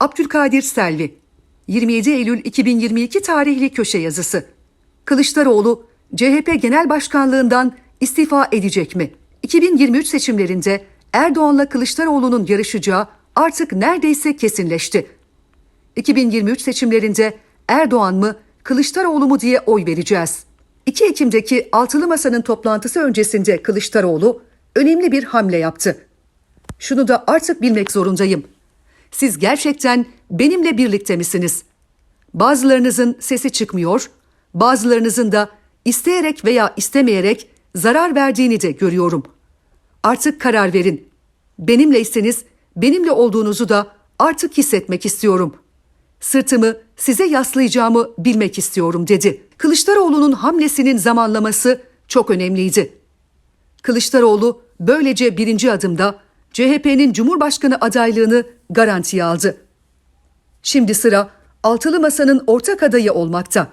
Abdülkadir Selvi 27 Eylül 2022 tarihli köşe yazısı. Kılıçdaroğlu CHP Genel Başkanlığından istifa edecek mi? 2023 seçimlerinde Erdoğan'la Kılıçdaroğlu'nun yarışacağı artık neredeyse kesinleşti. 2023 seçimlerinde Erdoğan mı, Kılıçdaroğlu mu diye oy vereceğiz. 2 Ekim'deki altılı masanın toplantısı öncesinde Kılıçdaroğlu önemli bir hamle yaptı. Şunu da artık bilmek zorundayım. Siz gerçekten benimle birlikte misiniz? Bazılarınızın sesi çıkmıyor, bazılarınızın da isteyerek veya istemeyerek zarar verdiğini de görüyorum. Artık karar verin. Benimleyseniz benimle olduğunuzu da artık hissetmek istiyorum. Sırtımı size yaslayacağımı bilmek istiyorum dedi. Kılıçdaroğlu'nun hamlesinin zamanlaması çok önemliydi. Kılıçdaroğlu böylece birinci adımda CHP'nin Cumhurbaşkanı adaylığını garantiye aldı. Şimdi sıra altılı masanın ortak adayı olmakta.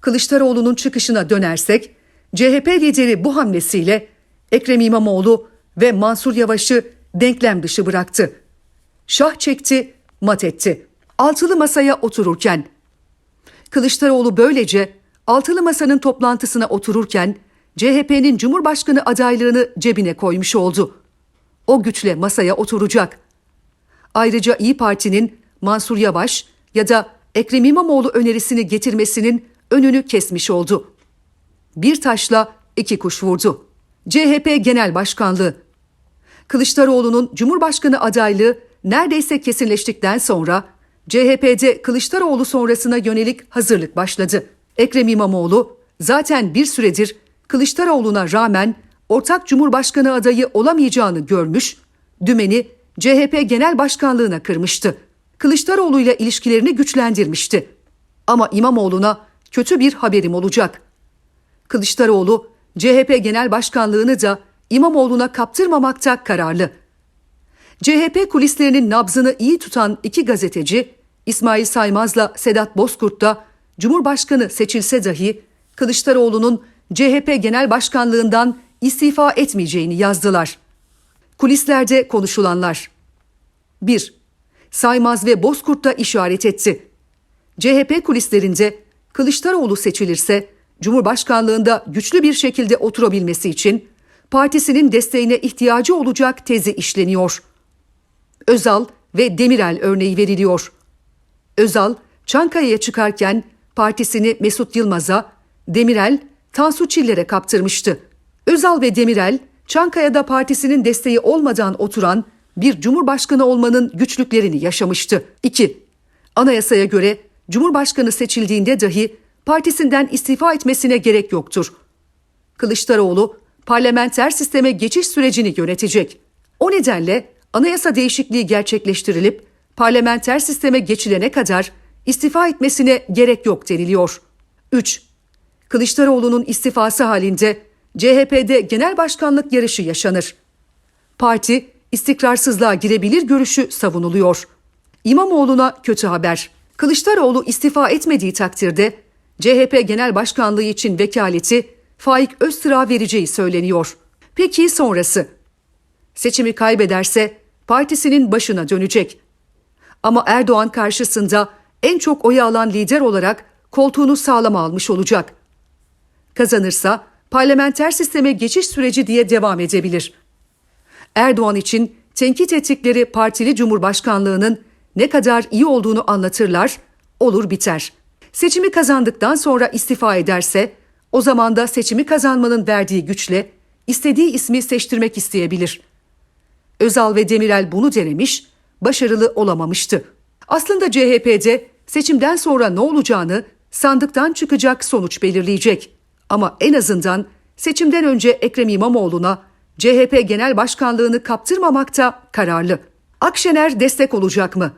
Kılıçdaroğlu'nun çıkışına dönersek, CHP lideri bu hamlesiyle Ekrem İmamoğlu ve Mansur Yavaş'ı denklem dışı bıraktı. Şah çekti, mat etti. Altılı masaya otururken Kılıçdaroğlu böylece altılı masanın toplantısına otururken CHP'nin Cumhurbaşkanı adaylığını cebine koymuş oldu. O güçle masaya oturacak. Ayrıca İyi Parti'nin Mansur Yavaş ya da Ekrem İmamoğlu önerisini getirmesinin önünü kesmiş oldu. Bir taşla iki kuş vurdu. CHP Genel Başkanlığı Kılıçdaroğlu'nun Cumhurbaşkanı adaylığı neredeyse kesinleştikten sonra CHP'de Kılıçdaroğlu sonrasına yönelik hazırlık başladı. Ekrem İmamoğlu zaten bir süredir Kılıçdaroğlu'na rağmen ortak Cumhurbaşkanı adayı olamayacağını görmüş, dümeni CHP Genel Başkanlığına kırmıştı. Kılıçdaroğlu ile ilişkilerini güçlendirmişti. Ama İmamoğlu'na kötü bir haberim olacak. Kılıçdaroğlu CHP Genel Başkanlığını da İmamoğlu'na kaptırmamakta kararlı. CHP kulislerinin nabzını iyi tutan iki gazeteci İsmail Saymaz'la Sedat Bozkurt da Cumhurbaşkanı seçilse dahi Kılıçdaroğlu'nun CHP Genel Başkanlığından istifa etmeyeceğini yazdılar. Kulislerde konuşulanlar. 1. Saymaz ve Bozkurt da işaret etti. CHP kulislerinde Kılıçdaroğlu seçilirse Cumhurbaşkanlığında güçlü bir şekilde oturabilmesi için partisinin desteğine ihtiyacı olacak tezi işleniyor. Özal ve Demirel örneği veriliyor. Özal, Çankaya'ya çıkarken partisini Mesut Yılmaz'a, Demirel, Tansu Çiller'e kaptırmıştı. Özal ve Demirel, Çankaya'da partisinin desteği olmadan oturan bir cumhurbaşkanı olmanın güçlüklerini yaşamıştı. 2. Anayasaya göre Cumhurbaşkanı seçildiğinde dahi partisinden istifa etmesine gerek yoktur. Kılıçdaroğlu parlamenter sisteme geçiş sürecini yönetecek. O nedenle anayasa değişikliği gerçekleştirilip parlamenter sisteme geçilene kadar istifa etmesine gerek yok deniliyor. 3. Kılıçdaroğlu'nun istifası halinde CHP'de genel başkanlık yarışı yaşanır. Parti istikrarsızlığa girebilir görüşü savunuluyor. İmamoğlu'na kötü haber. Kılıçdaroğlu istifa etmediği takdirde CHP Genel Başkanlığı için vekaleti Faik Öztürk'a vereceği söyleniyor. Peki sonrası? Seçimi kaybederse partisinin başına dönecek. Ama Erdoğan karşısında en çok oyu alan lider olarak koltuğunu sağlam almış olacak. Kazanırsa parlamenter sisteme geçiş süreci diye devam edebilir. Erdoğan için tenkit ettikleri partili cumhurbaşkanlığının ne kadar iyi olduğunu anlatırlar, olur biter. Seçimi kazandıktan sonra istifa ederse o zaman da seçimi kazanmanın verdiği güçle istediği ismi seçtirmek isteyebilir. Özal ve Demirel bunu denemiş, başarılı olamamıştı. Aslında CHP'de seçimden sonra ne olacağını sandıktan çıkacak sonuç belirleyecek. Ama en azından seçimden önce Ekrem İmamoğlu'na CHP Genel Başkanlığını kaptırmamakta kararlı. Akşener destek olacak mı?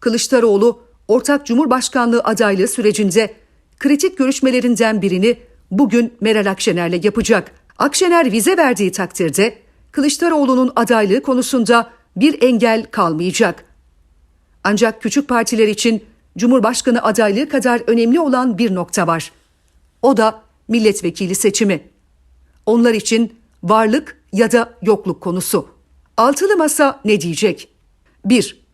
Kılıçdaroğlu ortak Cumhurbaşkanlığı adaylığı sürecinde kritik görüşmelerinden birini bugün Meral Akşener'le yapacak. Akşener vize verdiği takdirde Kılıçdaroğlu'nun adaylığı konusunda bir engel kalmayacak. Ancak küçük partiler için Cumhurbaşkanı adaylığı kadar önemli olan bir nokta var. O da milletvekili seçimi. Onlar için varlık ya da yokluk konusu. Altılı masa ne diyecek? 1.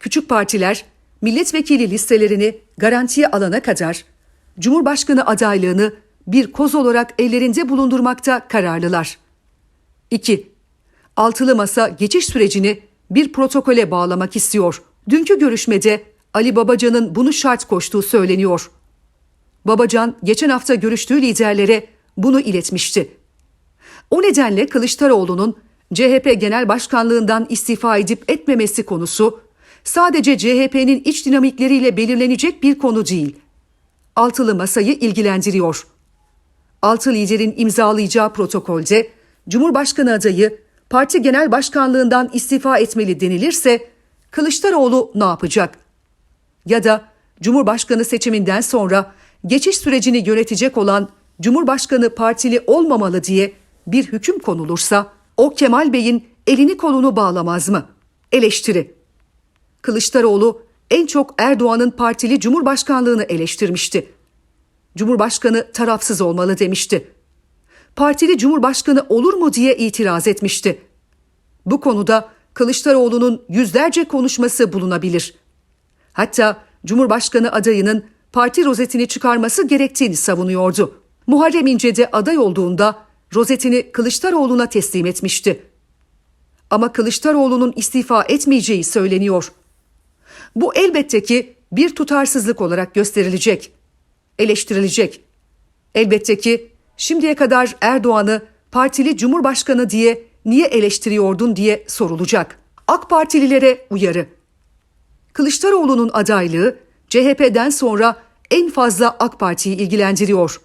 Küçük partiler milletvekili listelerini garantiye alana kadar Cumhurbaşkanı adaylığını bir koz olarak ellerinde bulundurmakta kararlılar. 2. Altılı Masa geçiş sürecini bir protokole bağlamak istiyor. Dünkü görüşmede Ali Babacan'ın bunu şart koştuğu söyleniyor. Babacan geçen hafta görüştüğü liderlere bunu iletmişti. O nedenle Kılıçdaroğlu'nun CHP Genel Başkanlığından istifa edip etmemesi konusu sadece CHP'nin iç dinamikleriyle belirlenecek bir konu değil. Altılı masayı ilgilendiriyor. Altı liderin imzalayacağı protokolde Cumhurbaşkanı adayı parti genel başkanlığından istifa etmeli denilirse Kılıçdaroğlu ne yapacak? Ya da Cumhurbaşkanı seçiminden sonra geçiş sürecini yönetecek olan Cumhurbaşkanı partili olmamalı diye bir hüküm konulursa o Kemal Bey'in elini kolunu bağlamaz mı? Eleştiri. Kılıçdaroğlu en çok Erdoğan'ın partili Cumhurbaşkanlığını eleştirmişti. Cumhurbaşkanı tarafsız olmalı demişti. Partili Cumhurbaşkanı olur mu diye itiraz etmişti. Bu konuda Kılıçdaroğlu'nun yüzlerce konuşması bulunabilir. Hatta Cumhurbaşkanı adayının parti rozetini çıkarması gerektiğini savunuyordu. Muharrem İnce de aday olduğunda rozetini Kılıçdaroğlu'na teslim etmişti. Ama Kılıçdaroğlu'nun istifa etmeyeceği söyleniyor. Bu elbette ki bir tutarsızlık olarak gösterilecek, eleştirilecek. Elbette ki şimdiye kadar Erdoğan'ı partili cumhurbaşkanı diye niye eleştiriyordun diye sorulacak. AK Partililere uyarı. Kılıçdaroğlu'nun adaylığı CHP'den sonra en fazla AK Parti'yi ilgilendiriyor.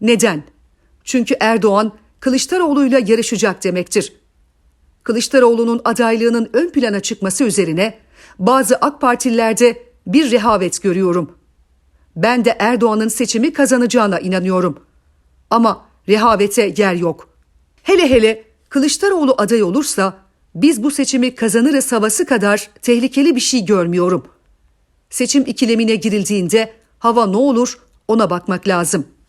Neden? Çünkü Erdoğan Kılıçdaroğlu'yla yarışacak demektir. Kılıçdaroğlu'nun adaylığının ön plana çıkması üzerine bazı AK Partililerde bir rehavet görüyorum. Ben de Erdoğan'ın seçimi kazanacağına inanıyorum. Ama rehavete yer yok. Hele hele Kılıçdaroğlu aday olursa biz bu seçimi kazanırız havası kadar tehlikeli bir şey görmüyorum. Seçim ikilemine girildiğinde hava ne olur ona bakmak lazım.''